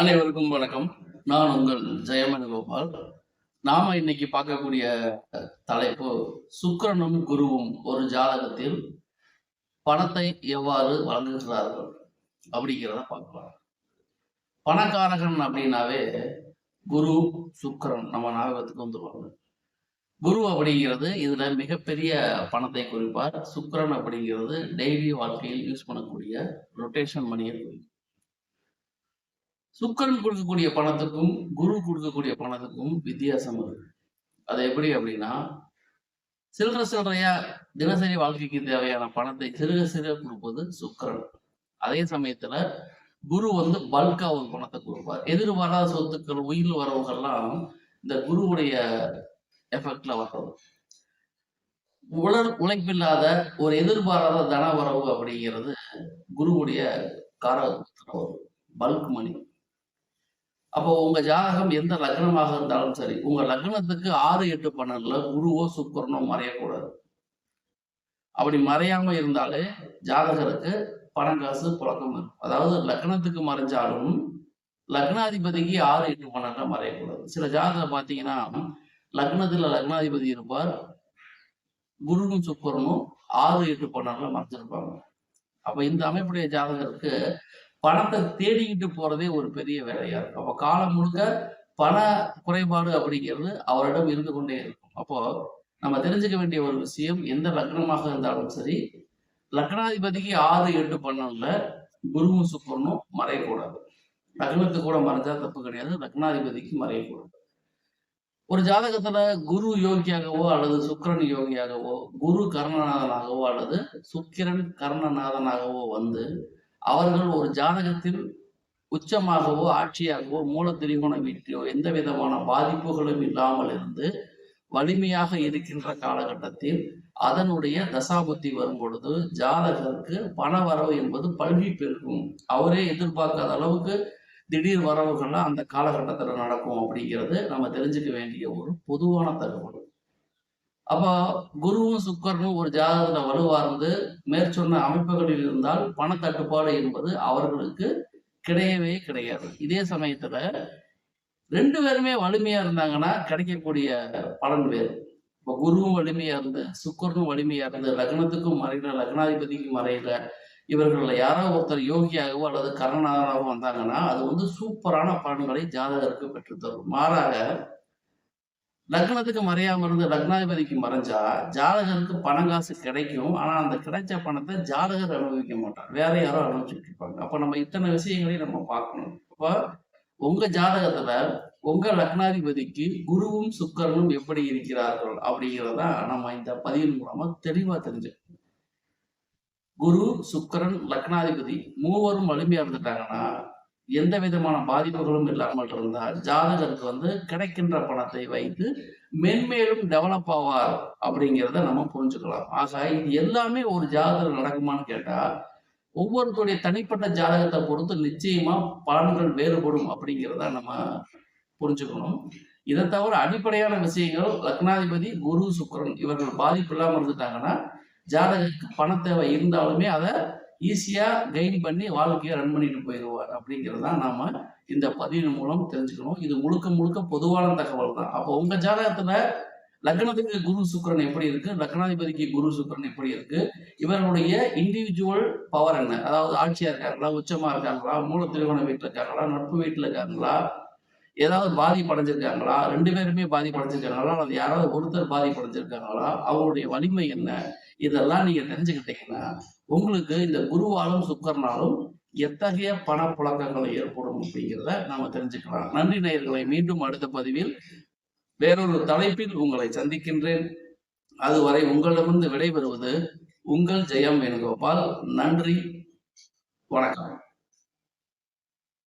அனைவருக்கும் வணக்கம். நான் உங்கள் ஜெயமணி கோபால். நாம இன்னைக்கு பார்க்கக்கூடிய தலைப்பு சுக்கரனும் குருவும் ஒரு ஜாதகத்தில் பணத்தை எவ்வாறு வழங்குகிறார்கள் அப்படிங்கிறத பார்க்கலாம். பணக்காரகன் அப்படின்னாவே குரு சுக்கரன் நம்ம ஞாபகத்துக்கு வந்துருவாங்க. குரு அப்படிங்கிறது இதுல மிகப்பெரிய பணத்தை குறிப்பார். சுக்கரன் அப்படிங்கிறது டெய்லி வாழ்க்கையில் யூஸ் பண்ணக்கூடிய ரொட்டேஷன் மணியை குறிக்கும். சுக்கரன் கொடுக்கக்கூடிய பணத்துக்கும் குரு கொடுக்கக்கூடிய பணத்துக்கும் வித்தியாசம் இருக்கு அது எப்படி அப்படின்னா சில்லற சில்லறையா தினசரி வாழ்க்கைக்கு தேவையான பணத்தை சிறுக சிறுக கொடுப்பது சுக்கரன் அதே சமயத்துல குரு வந்து பல்கா ஒரு பணத்தை கொடுப்பார். எதிர்பாராத சொத்துக்கள் உயிர் வரவுகள்லாம் இந்த குருவுடைய எஃபெக்ட்ல வர்றது. உலர் உழைப்பில்லாத ஒரு எதிர்பாராத தன வரவு அப்படிங்கிறது குருவுடைய காரகத்துல வரும் பல்க் மணி அப்போ உங்க ஜாதகம் எந்த லக்னமாக இருந்தாலும் சரி உங்க லக்னத்துக்கு ஆறு எட்டு பன்னெண்டுல குருவோ சுக்கரனோ மறையக்கூடாது. அப்படி மறையாம இருந்தாலே ஜாதகருக்கு பணம் காசு புழக்கம் இருக்கும் அதாவது லக்னத்துக்கு மறைஞ்சாலும் லக்னாதிபதிக்கு ஆறு எட்டு பன்னெண்டுல மறையக்கூடாது. சில ஜாதகம் பார்த்தீங்கன்னா லக்னத்துல லக்னாதிபதி இருப்பார் குருவும் சுக்கரனும் ஆறு எட்டு பன்னெண்டுல மறைஞ்சிருப்பாங்க. அப்ப இந்த அமைப்புடைய ஜாதகருக்கு பணத்தை தேடிக்கிட்டு போறதே ஒரு பெரிய வேலையா இருக்கும். அப்போ காலம் முழுக்க பண குறைபாடு அப்படிங்கிறது அவரிடம் இருந்து கொண்டே இருக்கும். அப்போ நம்ம தெரிஞ்சுக்க வேண்டிய ஒரு விஷயம் எந்த லக்னமாக இருந்தாலும் சரி லக்னாதிபதிக்கு ஆறு எட்டு பன்னெண்டுல குருவும் சுக்கரனும் மறையக்கூடாது. லக்னத்துக்கு கூட மறைஞ்சா தப்பு கிடையாது லக்னாதிபதிக்கு மறையக்கூடாது. ஒரு ஜாதகத்துல குரு யோகியாகவோ அல்லது சுக்கிரன் யோகியாகவோ குரு கர்ணநாதனாகவோ அல்லது சுக்கிரன் கர்ணநாதனாகவோ வந்து அவர்கள் ஒரு ஜாதகத்தில் உச்சமாகவோ ஆட்சியாகவோ மூல திரிகோணம் வீட்டிலோ எந்த விதமான பாதிப்புகளும் இல்லாமல் இருந்து வலிமையாக இருக்கின்ற காலகட்டத்தில் அதனுடைய தசாபுத்தி வரும் பொழுது ஜாதகருக்கு பண வரவு என்பது பல்கி பெருக்கும் அவரே எதிர்பார்க்காத அளவுக்கு திடீர் வரவுகள்லாம் அந்த காலகட்டத்தில் நடக்கும் அப்படிங்கிறது நம்ம தெரிஞ்சுக்க வேண்டிய ஒரு பொதுவான தகவல். அப்போ குருவும் சுக்கரனும் ஒரு ஜாதகத்தில் வலுவார்ந்து மேற்சொன்ன அமைப்புகளில் இருந்தால் பணத்தட்டுப்பாடு என்பது அவர்களுக்கு கிடையவே கிடையாது. இதே சமயத்துல ரெண்டு பேருமே வலிமையா இருந்தாங்கன்னா கிடைக்கக்கூடிய பலன் வேறு. இப்போ குருவும் வலிமையா இருந்து சுக்கரனும் வலிமையா இருந்து லக்னத்துக்கும் மறையில லக்னாதிபதிக்கும் மறையில இவர்களில் யாரோ ஒருத்தர் யோகியாகவோ அல்லது கர்ணநாதனாகவோ வந்தாங்கன்னா அது வந்து சூப்பரான பலன்களை ஜாதகருக்கு பெற்றுத்தரும் மாறாக லக்னத்துக்கு மறையாம இருந்து லக்னாதிபதிக்கு மறைஞ்சா ஜாதகருக்கு பணம் காசு கிடைக்கும். ஆனா அந்த கிடைச்ச பணத்தை ஜாதகர் அனுபவிக்க மாட்டார். வேற யாரோ அனுபவிச்சுட்டு இருப்பாங்க. அப்ப நம்ம இத்தனை விஷயங்களையும் நம்ம பார்க்கணும். அப்ப உங்க ஜாதகத்துல உங்க லக்னாதிபதிக்கு குருவும் சுக்கரனும் எப்படி இருக்கிறார்கள் அப்படிங்கிறத நம்ம இந்த பதிவின் மூலமா தெளிவா தெரிஞ்சுக்கணும். குரு சுக்கரன் லக்னாதிபதி மூவரும் வலிமையா இருந்துட்டாங்கன்னா எந்த விதமான பாதிப்புகளும் இல்லாமல் இருந்தால் ஜாதகருக்கு வந்து கிடைக்கின்ற பணத்தை வைத்து மென்மேலும் டெவலப் ஆவார் அப்படிங்கிறத நம்ம புரிஞ்சுக்கலாம். ஆக இது எல்லாமே ஒரு ஜாதகம் நடக்குமான்னு கேட்டா ஒவ்வொருத்தருடைய தனிப்பட்ட ஜாதகத்தை பொறுத்து நிச்சயமா பலன்கள் வேறுபடும் அப்படிங்கிறத நம்ம புரிஞ்சுக்கணும். இதை தவிர அடிப்படையான விஷயங்கள் லக்னாதிபதி குரு சுக்கரன் இவர்கள் பாதிப்பு இல்லாமல் இருந்துட்டாங்கன்னா ஜாதகருக்கு பண தேவை இருந்தாலுமே அதை ஈஸியாக கெயின் பண்ணி வாழ்க்கையை ரன் பண்ணிட்டு போயிடுவார். அப்படிங்கிறது தான் நாம் இந்த பதிவின் மூலம் தெரிஞ்சுக்கணும். இது முழுக்க முழுக்க பொதுவான தகவல் தான். அப்போ உங்கள் ஜாதகத்தில் லக்னத்துக்கு குரு சுக்கரன் எப்படி இருக்கு? லக்னாதிபதிக்கு குரு சுக்கரன் எப்படி இருக்கு? இவர்களுடைய இண்டிவிஜுவல் பவர் என்ன? அதாவது ஆட்சியா இருக்காங்களா உச்சமா இருக்காங்களா மூல திருகோண வீட்டில் இருக்காங்களா நட்பு வீட்டில் இருக்காங்களா ஏதாவது பாதிப்படைஞ்சிருக்காங்களா? ரெண்டு பேருமே பாதிப்படைஞ்சிருக்காங்களா? அல்லது யாராவது ஒருத்தர் பாதிப்படைஞ்சிருக்காங்களா? அவங்களுடைய வலிமை என்ன? இதெல்லாம் நீங்க தெரிஞ்சுக்கிட்டீங்கன்னா உங்களுக்கு இந்த குருவாலும் சுக்கரனாலும் எத்தகைய பணப்புழக்கங்கள் ஏற்படும் அப்படிங்கிறத நாம தெரிஞ்சுக்கலாம். நன்றி நேயர்களை. மீண்டும் அடுத்த பதிவில் வேறொரு தலைப்பில் உங்களை சந்திக்கின்றேன். அதுவரை உங்களிடமிருந்து விடைபெறுவது உங்கள் ஜெயம் வேணுகோபால். நன்றி. வணக்கம்.